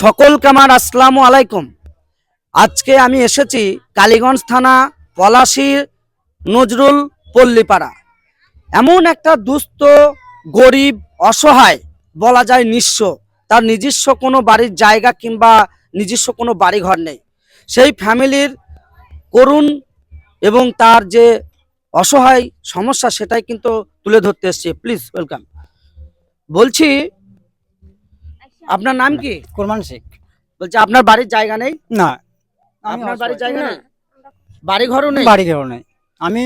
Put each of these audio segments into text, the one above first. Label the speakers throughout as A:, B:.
A: সকলকে আমার আসসালামু আলাইকুম। আজকে আমি এসেছি কালীগঞ্জ থানা পলাশির নজরুল পল্লীপাড়া। এমন একটা দুস্থ, গরিব, অসহায়, বলা যায় নিঃস্ব, তার নিজস্ব কোনো বাড়ির জায়গা কিংবা নিজস্ব কোনো বাড়িঘর নেই। সেই ফ্যামিলির করুণ এবং তার যে অসহায় সমস্যা, সেটাই কিন্তু তুলে ধরতে এসছি। Please, welcome. বলছি আপনার নাম কি?
B: কোরমান শেখ।
A: বলছি আপনার বাড়ির জায়গা নেই?
B: না।
A: আপনার বাড়ির জায়গা নেই? বাড়ি ঘরও নেই?
B: বাড়ি ঘেরো নেই। আমি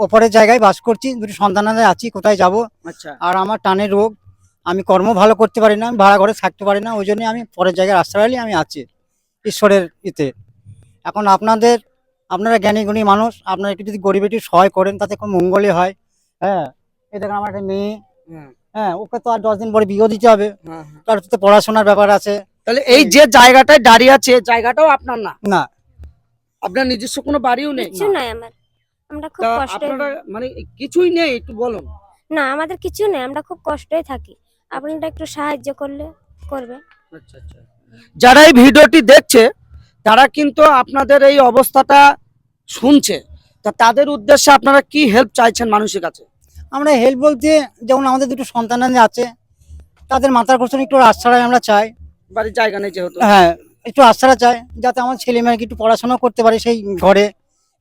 B: ওপরের জায়গায় বাস করছি দুটি সন্তানাদের আছি কোথায় যাব?
A: আচ্ছা।
B: আর আমার টানের রোগ। আমি কর্ম ভালো করতে পারি না আমি ভাড়া ঘরে থাকতে পারি না ওই জন্য আমি পরের জায়গায় আশ্রয় আমি আছি ঈশ্বরের ইতে। এখন আপনাদের আপনারা জ্ঞানী গুণী মানুষ আপনারা একটু যদি গরিব একটু সহায় করেন তাতে কোনো মঙ্গলই হয়। হ্যাঁ? এই দেখেন আমার একটা মেয়ে। হ্যাঁ ওকে তো আর দশ দিন পরে বিয়ে দিতে হবে।
A: হ্যাঁ, হ্যাঁ।
B: তার তো পড়াশোনার ব্যাপার আছে।
A: তাহলে এই যে জায়গাটায় দাঁড়িয়ে আছে জায়গাটাও আপনার না?
B: না।
A: আপনার নিজস্ব কোনো বাড়িও নেই?
C: কিছু নাই আমার। আমরা খুব
A: তা
C: কষ্টে
A: মানে কিছুই নেই একটু বলুন।
C: না আমাদের কিছু নেই আমরা খুব কষ্টই থাকি। আপনারা একটু সাহায্য করলে করবে।
A: আচ্ছা আচ্ছা। যারা এই ভিডিওটি দেখছে তারা কিন্তু আপনাদের এই অবস্থাটা শুনছে। তা তাদের উদ্দেশ্যে আপনারা কি হেল্প চাইছেন মানুষের কাছে?
B: আমরা হেল্প বলতে যেমন আমাদের দুটো সন্তান আছে তাদের মাথার কোষণ একটু আশ্রয় আমরা চাই।
A: বাড়ির জায়গা নেই যেহেতু।
B: হ্যাঁ একটু আশ্রয় চাই যাতে আমার ছেলে মেয়েকে একটু পড়াশোনা করতে পারে সেই ঘরে।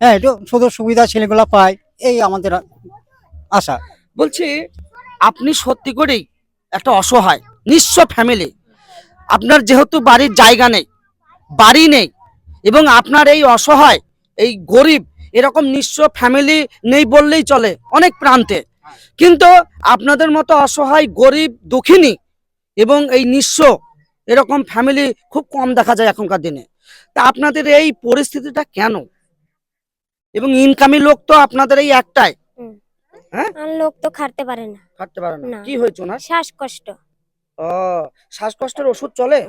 B: হ্যাঁ একটু সুযোগ সুবিধা ছেলেগুলো পায় এই আমাদের আশা।
A: বলছি আপনি সত্যি করেই একটা অসহায় নিঃস্ব ফ্যামিলি আপনার যেহেতু বাড়ির জায়গা নেই বাড়ি নেই এবং আপনার এই অসহায় এই গরিব এরকম নিঃস্ব ফ্যামিলি নেই বললেই চলে অনেক প্রান্তে। কিন্তু আপনাদের মতো অসহায় গরিব দুঃখিনী এবং এই নিঃস্ব এরকম ফ্যামিলি খুব কম দেখা যায় এখনকার দিনে। তা আপনাদের এই পরিস্থিতিটা কেন? এবং ইনকামি লোক তো আপনাদের এই একটাই।
C: আর লোক তো খাটতে পারে না।
A: পারে না।
C: না।
A: কি হয়েছে ওনার?
C: শ্বাসকষ্ট।
A: ও শ্বাসকষ্টের ওষুধ চলে?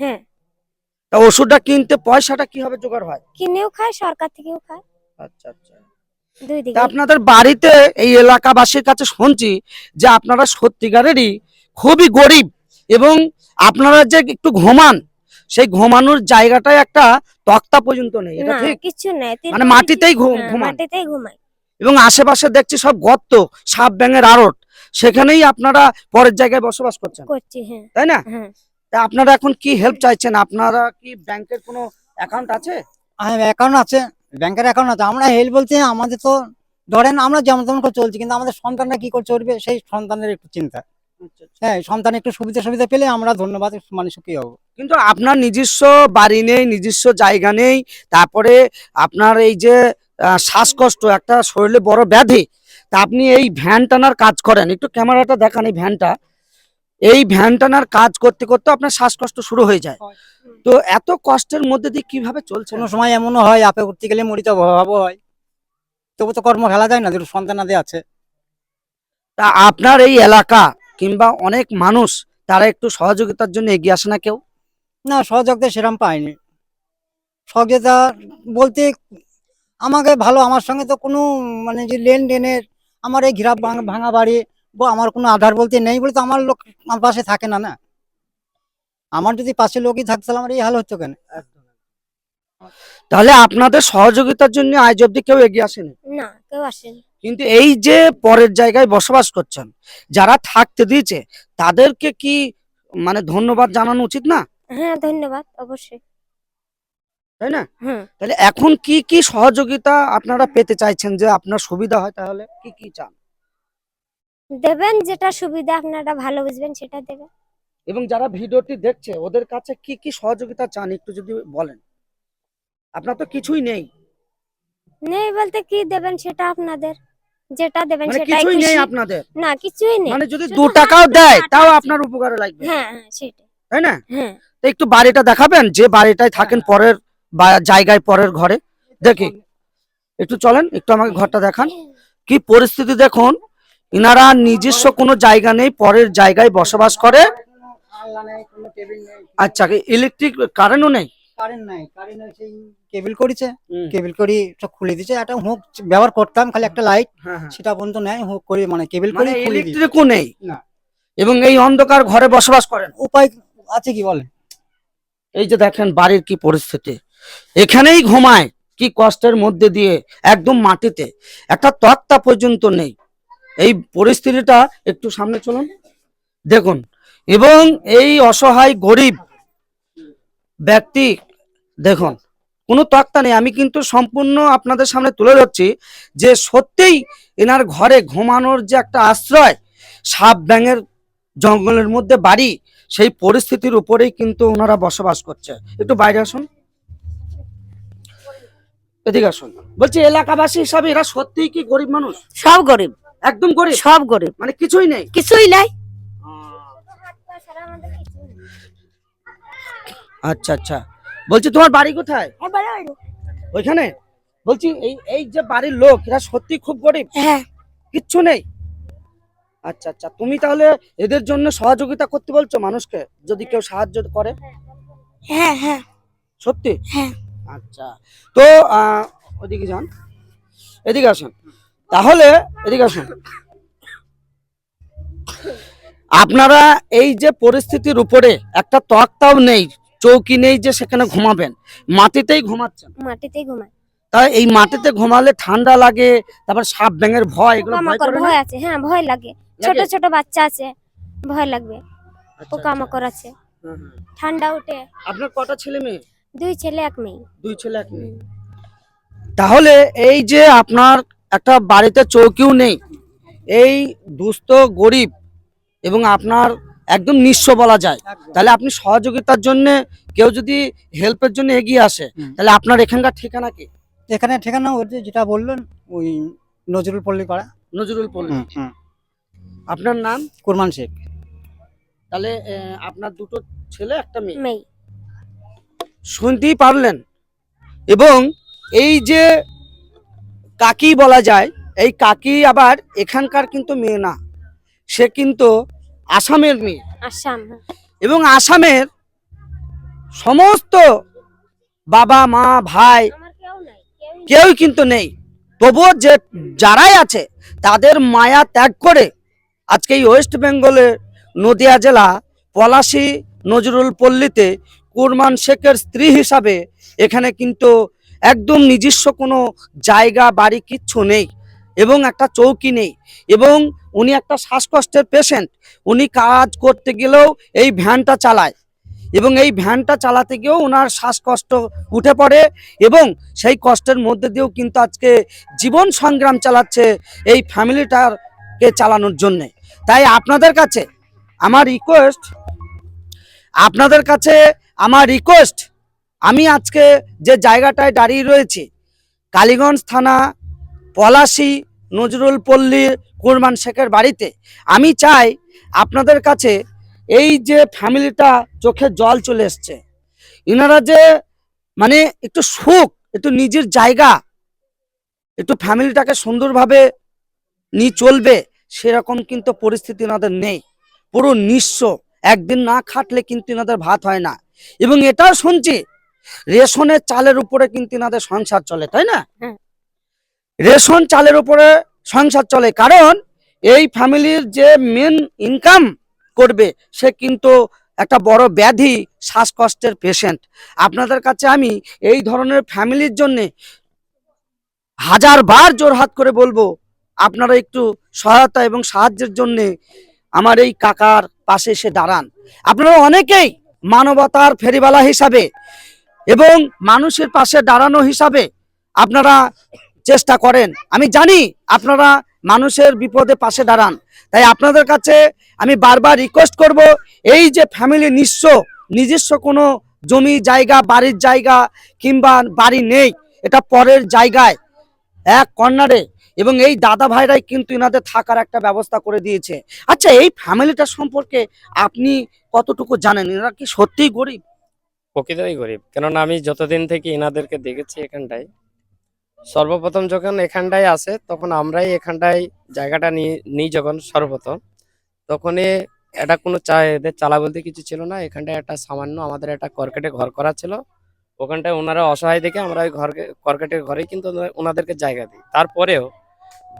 C: হ্যাঁ।
A: তা ওষুধটা কিনতে পয়সাটা কীভাবে জোগাড় হয়?
C: কিনেও খায় সরকার থেকেও খায়।
A: আচ্ছা আচ্ছা। আপনাদের বাড়িতে এই এলাকাবাসীর কাছে শুনছি যে আপনারা সত্যিকারেরই খুবই গরিব এবং আপনারা যে একটু ঘুমান সেই ঘুমানোর জায়গাটায় একটা তক্তা পর্যন্ত নেই এটা ঠিক?
C: কিছু নেই
A: মানে মাটিতেই।
C: মাটিতেই ঘুমাই।
A: এবং আশেপাশে দেখছি সব গর্ত সাপ ব্যাঙের আড়ট সেখানেই আপনারা পরের জায়গায় বসবাস করছেন।
C: করছি হ্যাঁ।
A: তাই না?
C: হ্যাঁ।
A: তা আপনারা এখন কি হেল্প চাইছেন? আপনারা কি ব্যাংকের কোনো অ্যাকাউন্ট আছে?
B: অ্যাকাউন্ট আছে। ব্যাংকের অ্যাকাউন্ট আছে আমরা হেল্প বলতে আমাদের তো ধরেন আমরা যেমন তেমন করে চলছি কিন্তু আমাদের সন্তানরা কি করে চলবে? সেই সন্তানের একটু চিন্তা। হ্যাঁ সন্তান একটু সুবিধা সুবিধা পেলে আমরা ধন্যবাদ মানে সুখী হব।
A: কিন্তু আপনার নিজস্ব বাড়ি নেই নিজস্ব জায়গা নেই তারপরে আপনার এই যে শ্বাসকষ্ট একটা শরীরে বড় ব্যাধি তা আপনি এই ভ্যান টানার কাজ করেন। একটু ক্যামেরাটা দেখান এই ভ্যানটা। এই ভ্যান টানার কাজ করতে করতে আপনার শ্বাসকষ্ট শুরু হয়ে যায়। তো এত কষ্টের মধ্যে দিয়ে কীভাবে চলছে?
B: কোনো সময় এমনও হয় আপে উঠতে গেলে মরিতে অভাব হয়। তবু তো কর্ম ফেলা যায় না দুটো সন্তানাদি আছে।
A: তা আপনার এই এলাকা কিংবা অনেক মানুষ তারা একটু সহযোগিতার জন্য এগিয়ে আসে না কেউ?
B: না সহযোগিতা সেরকম পায়নি। সহযোগিতা বলতে আমাকে ভালো আমার সঙ্গে তো কোনো মানে যে লেনদেনের আমার এই ঘিরা ভাঙা বাড়ি বা আমার কোনো আধার বলতে নেই বলে তো আমার লোক আমার পাশে থাকে না না? আমার যদি পাশে লোকই থাকতো তাহলে আমার এই হাল হতো কেন?
A: তাহলে আপনাদের সহযোগিতার জন্য আজ অব্দি কেউ এগিয়ে আসেনি?
C: না কেউ আসেনি।
A: কিন্তু এই যে পরের জায়গায় বসবাস করছেন যারা থাকতে দিয়েছে তাদেরকে কি মানে ধন্যবাদ জানানো উচিত না?
C: হ্যাঁ ধন্যবাদ অবশ্যই।
A: তাই না? তাহলে এখন কি কি সহযোগিতা আপনারা পেতে চাইছেন যে আপনার সুবিধা হয় তাহলে কি কি চান?
C: দেবেন যেটা সুবিধা আপনারা ভালো বুঝবেন সেটা দেবেন।
A: এবং যারা ভিডিওটি দেখছে ওদের কাছে কি কি সহযোগিতা চান একটু যদি বলেন? আপনার তো কিছুই নেই।
C: নেই বলতে কি দেবেন সেটা আপনাদের? যেটা দেবেন
A: মানে
C: সেটাই
A: কিছুই নেই
C: খুশি
A: আপনাদের?
C: না কিছুই নেই।
A: মানে যদি
C: শুধু
A: দু টাকাও
C: দিয়ে
A: দেয় তাও। আপনার উপকারে লাগবে।
C: হ্যাঁ হ্যাঁ সেটাই।
A: তাই না?
C: হ্যাঁ।
A: তো একটু বাড়িটা দেখাবেন যে বাড়িটায় থাকেন পরের বা- জায়গায় পরের ঘরে। দেখি। একটু চলেন একটু আমাকে ঘরটা দেখান। কি পরিস্থিতি দেখুন। ইনারা নিজস্ব কোনো জায়গা নেই পরের জায়গায় বসবাস করে। আচ্ছা ইলেকট্রিক কারেন্টও নেই?
B: কারেন্ট নাই কারেন্ট সেই কেবিল করেছে। কেবিল করি সব খুলে দিয়েছে একটা হুক ব্যবহার করতাম খালি একটা লাইট
A: হ্যাঁ, হ্যাঁ।
B: সেটা পর্যন্ত নেই হুক করে মানে কেবিল করে
A: মানে ইলেকট্রিকও নেই?
B: না।
A: এবং এই অন্ধকার ঘরে বসবাস করেন?
B: উপায় আছে কি বলে?
A: এই যে দেখেন বাড়ির কি পরিস্থিতি। এখানেই ঘুমায় কি কষ্টের মধ্যে দিয়ে একদম মাটিতে। একটা তক্তা পর্যন্ত নেই। এই পরিস্থিতিটা একটু সামনে চলুন। দেখুন, এবং এই অসহায় গরিব ব্যক্তি, দেখুন, কোনো তক্তা নেই। আমি কিন্তু সম্পূর্ণ আপনাদের সামনে তুলে ধরছি যে সত্যিই এনার ঘরে ঘুমানোর যে একটা আশ্রয়, সাপ ব্যাঙের জঙ্গলের মধ্যে বাড়ি, সেই পরিস্থিতির উপরেই কিন্তু ওনারা বসবাস করছে। একটু বাইরে আসুন। এদিকে আসুন। বলছি, এলাকাবাসী হিসাবে এরা সত্যিই কি গরিব মানুষ?
D: সব গরিব।
A: একদম গরিব?
D: সব গরিব।
A: মানে কিছুই নেই?
D: কিছুই নাই।
A: আচ্ছা আচ্ছা। বলছি তোমার বাড়ি কোথায়? ওইখানে? বলছি এই এই যে বাড়ির লোক এরা সত্যি খুব গরিব?
D: হ্যাঁ।
A: কিচ্ছু নেই? আচ্ছা আচ্ছা। তুমি তাহলে এদের জন্য সহযোগিতা করতে বলছো মানুষকে যদি কেউ সাহায্য করে?
D: হ্যাঁ হ্যাঁ।
A: সত্যি?
D: হ্যাঁ।
A: আচ্ছা। তো আহ, ওদিকে যান। এদিকে আসুন। তাহলে এদিকে আসুন। আপনারা এই যে পরিস্থিতির উপরে একটা তক্তাও নেই চৌকি নেই যে সেখানে ঘুমাবেন মাটিতেই ঘুমাচ্ছেন।
C: মাটিতেই ঘুমায়।
A: তাই এই মাটিতে ঘুমালে ঠান্ডা লাগে তারপর সাপ ব্যাঙের ভয় এগুলো ভয় করে
C: ভয় আছে হ্যাঁ ভয় লাগে। ছোট ছোট বাচ্চা আছে ভয় লাগবে।
A: আচ্ছা,
C: পোকামাকড় আছে।
A: আচ্ছা। হুম।
C: ঠান্ডা উঠে
A: আপনার কটা ছেলে মেয়ে?
C: দুই ছেলে এক মেয়ে।
A: দুই ছেলে এক মেয়ে। তাহলে এই যে আপনার একটা বাড়িতে চৌকিও নেই। এই দুস্থ গরিব এবং আপনার একদম নিঃস্ব বলা যায়। তাহলে আপনি সহযোগিতার জন্য কেউ যদি হেল্পের জন্য এগিয়ে আসে তাহলে আপনার এখানকার ঠিকানা কি?
B: এখানে ঠিকানা ওই যে যেটা বললেন ওই নজরুল পল্লী পাড়া
A: নজরুল পল্লী। আপনার নাম?
B: কুরমান শেখ।
A: তাহলে আপনার দুটো ছেলে একটা মেয়ে?
C: মেয়ে।
A: শুনতেই পারলেন। এবং এই যে কাকি বলা যায়। এই কাকি আবার এখানকার কিন্তু মেয়ে না। সে কিন্তু আসামের মেয়ে।
C: আসাম।
A: এবং আসামের সমস্ত বাবা মা ভাই
C: কেউ কেউই
A: কেউই কিন্তু নেই। তবুও যে যারাই আছে তাদের মায়া ত্যাগ করে আজকে এই ওয়েস্ট বেঙ্গলের নদিয়া জেলা পলাশী নজরুল পল্লীতে কুরমান শেখের স্ত্রী হিসাবে এখানে কিন্তু একদম নিজস্ব কোনো জায়গা, বাড়ি কিচ্ছু নেই এবং একটা চৌকি নেই এবং উনি একটা শ্বাসকষ্টের পেশেন্ট উনি কাজ করতে গেলেও এই ভ্যানটা চালায় এবং এই ভ্যানটা চালাতে গিয়েও ওনার শ্বাসকষ্ট উঠে পড়ে এবং সেই কষ্টের মধ্যে দিয়েও কিন্তু আজকে জীবন সংগ্রাম চালাচ্ছে এই ফ্যামিলিটাকে চালানোর জন্যে। তাই আপনাদের কাছে আমার রিকোয়েস্ট আপনাদের কাছে আমার রিকোয়েস্ট আমি আজকে যে জায়গাটায় দাঁড়িয়ে রয়েছি, কালীগঞ্জ থানা পলাশি নজরুল পল্লীর কুরমান শেখের বাড়িতে, আমি চাই আপনাদের কাছে এই যে ফ্যামিলিটা চোখে জল চলে এসছে। এনারা যে মানে একটু সুখ, একটু নিজের জায়গা, একটু ফ্যামিলিটাকে সুন্দরভাবে নিয়ে চলবে, সেরকম কিন্তু পরিস্থিতি এনাদের নেই। পুরো নিঃস্ব, একদিন না খাটলে কিন্তু এনাদের ভাত হয় না। এবং এটাও শুনছি রেশনের চালের উপরে কিন্তু এনাদের সংসার চলে তাই না?
C: হ্যাঁ।
A: রেশন চালের উপরে সংসার চলে কারণ এই ফ্যামিলির যে মেন ইনকাম করবে সে কিন্তু একটা বড় ব্যাধি শ্বাসকষ্টের পেশেন্ট আপনাদের কাছে আমি এই ধরনের ফ্যামিলির জন্য হাজার বার জোরহাত করে বলব আপনারা একটু সহায়তা এবং সাহায্যের জন্য আমার এই কাকার পাশে এসে দাঁড়ান। আপনারা অনেকেই মানবতার ফেরিবালা হিসাবে এবং মানুষের পাশে দাঁড়ানো হিসাবে আপনারা চেষ্টা করেন। আমি জানি আপনারা মানুষের বিপদে পাশে দাঁড়ান। তাই আপনাদের কাছে আমি বারবার রিকোয়েস্ট করব, এই যে ফ্যামিলি নিঃস্ব, নিজস্ব কোনো জমি জায়গা, বাড়ির জায়গা কিংবা বাড়ি নেই, এটা পরের জায়গায়, এক কর্নারে, এবং এই দাদা ভাইরাই কিন্তু এনাদের থাকার একটা ব্যবস্থা করে দিয়েছে। আচ্ছা এই ফ্যামিলিটা সম্পর্কে আপনি কতটুকু জানেন? এরা কি সত্যিই গরিব?
E: প্রকৃতই গরিব। কেননা আমি যতদিন থেকে এনাদেরকে দেখেছি এখানটায়, সর্বপ্রথম যখন এখানটায় আসে, তখন আমরাই এখানটায় জায়গাটা নিই যখন সর্বপ্রথম। তখনই এটা কোনো চা, এদের চালা বলতে কিছু ছিল না। এখানটায় একটা সামান্য আমাদের একটা কর্কেটে ঘর করা ছিল। ওখানটায় ওনারা অসহায় দেখে আমরা ওই ঘর কর্কেটের ঘরেই কিন্তু ওনাদেরকে জায়গা দিই। তারপরেও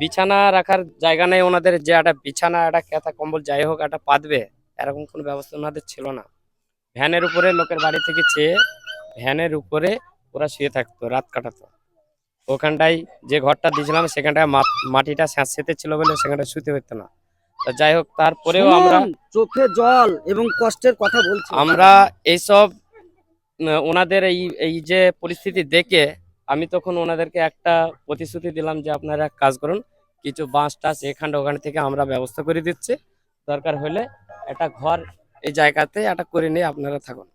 E: বিছানা রাখার জায়গা নেই ওনাদের, যে একটা বিছানা, একটা খেতা, কম্বল, যাই হোক, একটা পাতবে, এরকম কোনো ব্যবস্থা ওনাদের ছিল না। ভ্যানের উপরে লোকের বাড়ি থেকে চেয়ে ভ্যানের উপরে ওরা শুয়ে থাকতো রাত কাটাতো। ওখানটায় যে ঘরটা দিয়েছিলাম সেখানটায় মাটিটা স্যাঁতসেতে ছিল বলে সেখানটায় শুতে হতো না। যাই হোক তারপরেও আমরা
A: চোখে জল এবং কষ্টের কথা বলছি।
E: আমরা এইসব ওনাদের এই এই যে পরিস্থিতি দেখে আমি তখন ওনাদেরকে একটা প্রতিশ্রুতি দিলাম যে আপনারা এক কাজ করুন কিছু বাঁশ টাস এখানে ওখানে থেকে আমরা ব্যবস্থা করে দিচ্ছি। দরকার হলে একটা ঘর এই জায়গাতে একটা করে নিয়ে আপনারা থাকুন।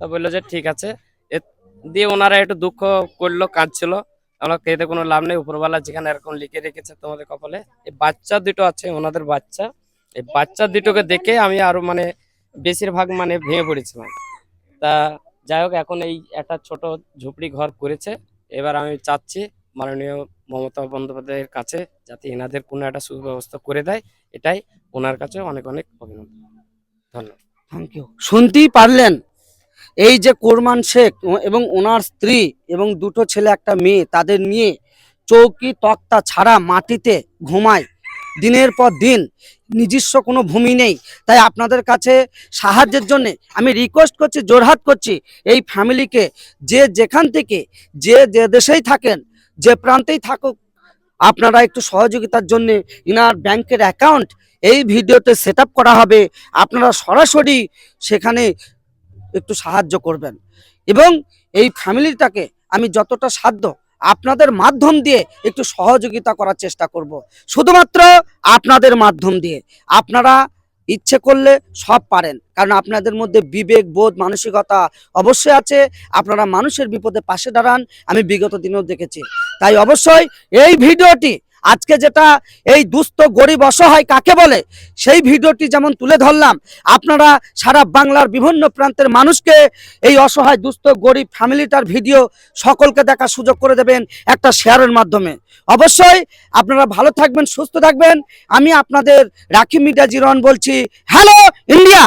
E: তা বলল যে, ঠিক আছে। দিয়ে ওনারা একটু দুঃখ করল, কাঁদছিল। আমরা কেঁদে কোনো লাভ নেই। উপরওয়ালা যেখানে এরকম লিখে রেখেছে তোমাদের কপালে, এই বাচ্চা দুটো আছে, ওনাদের বাচ্চা। এই বাচ্চা দুটোকে দেখে আমি আরও মানে বেশিরভাগ মানে ভেঙে পড়েছিলাম। তা যাই হোক, এখন এই একটা ছোট ঝুপড়ি ঘর করেছে। এবার আমি চাচ্ছি মাননীয় মমতা বন্দ্যোপাধ্যায়ের কাছে যাতে এনাদের কোনো একটা সুব্যবস্থা করে দেয়। এটাই ওনার কাছে অনেক অনেক অভিনন্দন।
A: থ্যাংক ইউ শুনতেই পারলেন, এই যে কোরমান শেখ এবং ওনার স্ত্রী এবং দুটো ছেলে, একটা মেয়ে, তাদের নিয়ে চৌকি তক্তা ছাড়া মাটিতে ঘুমায়। দিনের পর দিন নিজস্ব কোনো ভূমি নেই। তাই আপনাদের কাছে সাহায্যের জন্য আমি রিকোয়েস্ট করছি, জোরহাট করছি এই ফ্যামিলিকে যে যেখান থেকে, যে যে দেশেই থাকেন, যে প্রান্তেই থাকুক, আপনারা একটু সহযোগিতার জন্য ইনার ব্যাংকের অ্যাকাউন্ট এই ভিডিওতে সেট করা হবে। আপনারা সরাসরি সেখানে একটু সাহায্য করবেন। এবং এই ফ্যামিলিটাকে আমি যতটা সাধ্য আপনাদের মাধ্যম দিয়ে একটু সহযোগিতা করার চেষ্টা করব। শুধুমাত্র আপনাদের মাধ্যম দিয়ে। আপনারা ইচ্ছে করলে সব পারেন। কারণ আপনাদের মধ্যে বিবেক, বোধ, মানসিকতা অবশ্যই আছে। আপনারা মানুষের বিপদে পাশে দাঁড়ান। আমি বিগত দিনেও দেখেছি। তাই অবশ্যই এই ভিডিওটি আজকে যেটা এই দুস্থ, গরিব, অসহায় কাকে বলে, সেই ভিডিওটি যেমন তুলে ধরলাম, আপনারা সারা বাংলার বিভিন্ন প্রান্তের মানুষকে এই অসহায়, দুস্থ, গরিব ফ্যামিলিটার ভিডিও সকলকে দেখার সুযোগ করে দেবেন একটা শেয়ারের মাধ্যমে। অবশ্যই আপনারা ভালো থাকবেন, সুস্থ থাকবেন। আমি আপনাদের রাখি মিডিয়া জিরন বলছি, হ্যালো, ইন্ডিয়া!